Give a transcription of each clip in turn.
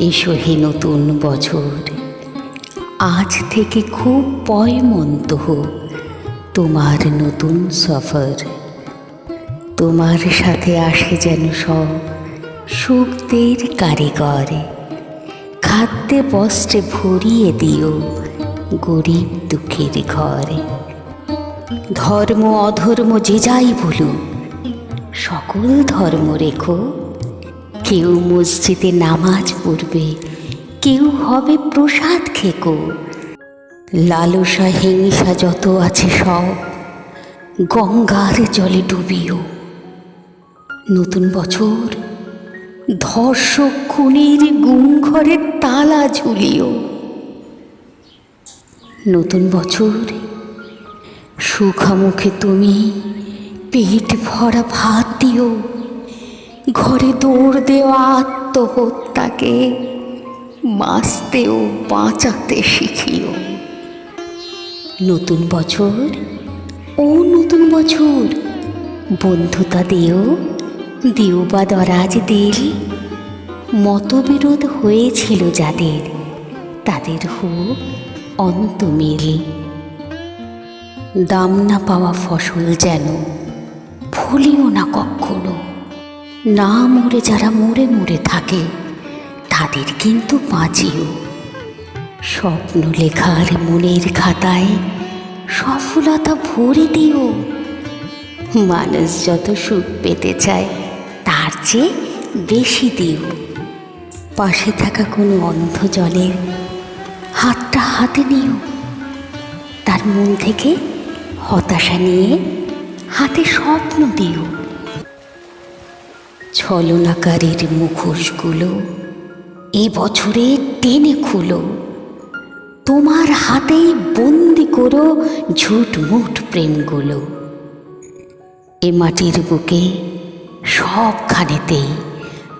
এসো হে নতুন বছর। আজ থেকে খুব পয়মন্ত হোক তোমার নতুন সফর। তোমার সাথে আসে যেন সব সুখদের কারিগর। খাদ্যে বস্ত্রে ভরিয়ে দিও গরিব দুঃখের ঘরে। ধর্ম অধর্ম যে যাই বলুক, সকল ধর্ম রেখো। কেউ মসজিদে নামাজ পড়বে, কেউ হবে প্রসাদ খেকো। লালসা হিংসা যত আছে সব গঙ্গার জলে ডুবিও। নতুন বছর ধর্ষক খুনির ঘরের তালা ঝুলিও। নতুন বছর সুখামুখে তুমি পেট ভরা ভাত দিও। ঘরে দৌড় দেওয়া আত্মহত্যাকে বাঁচতেও বাঁচাতে শিখিও নতুন বছর ও নতুন বছর। বন্ধুতা দিও দিও বা দরাজ দিল। মতবিরোধ হয়েছিল যাদের, তাদের হোক অন্তমিল। দাম না পাওয়া ফসল যেন ভুলিও না কখনো। না মরে যারা মরে মরে থাকে, তাদের কিন্তু বাঁচিও। স্বপ্ন লেখার মনের খাতায় সফলতা ভরে দিও। মানুষ যত সুখ পেতে চায়, তার চেয়ে বেশি দিও। পাশে থাকা কোনো অন্ধ জনের হাতটা হাতে নিও। তার মন থেকে হতাশা নিয়ে হাতে স্বপ্ন দিও। ছলনাকারীর মুখোশগুলো এ বছরে টেনে খুলো। তোমার হাতেই বন্দি করো ঝুটমুট প্রেমগুলো। এ মাটির বুকে সবখানেতেই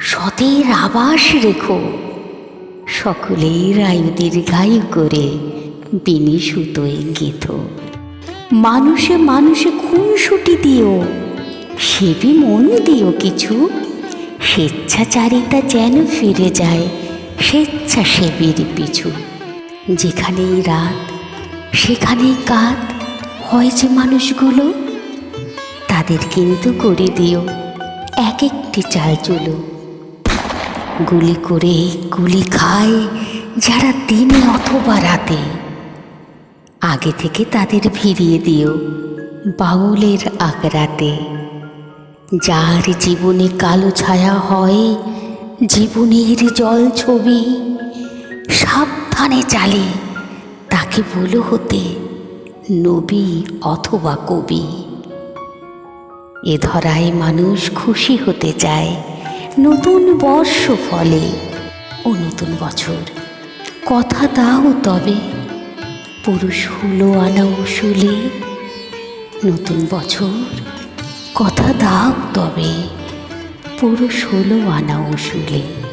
সতের আবাস রেখো। সকলের আয়ু দীর্ঘায়ু করে বিনি সুতোয় গেথ। মানুষে মানুষে খুনসুটি দিও সেবি মন দিও কিছু। স্বেচ্ছাচারিতা যেন ফিরে যায়, স্বেচ্ছাসেবীর পিছু। যেখানেই রাত, সেখানেই কাত, হয় যে মানুষগুলো, তাদের কিন্তু করে দিও এক একটি চাল চলো। গুলি করে গুলি খায় যারা দিনে অথবা রাতে। আগে থেকে তাদের ফিরিয়ে দিও বাউলের আকরাতে যার জীবনে কালো ছায়া হয়, জীবনের জল ছবি সাবধানে চালে, তাকে বলো হতে নবী অথবা কবি। এ ধরায় মানুষ খুশি হতে চায় নতুন বর্ষ ফলে ও নতুন বছর। কথা দাও তবে, পুরুষ হলো আনা উসুলে, নতুন বছর কথা দাও তবে। পুরুষ ষোলো আনা উসুলে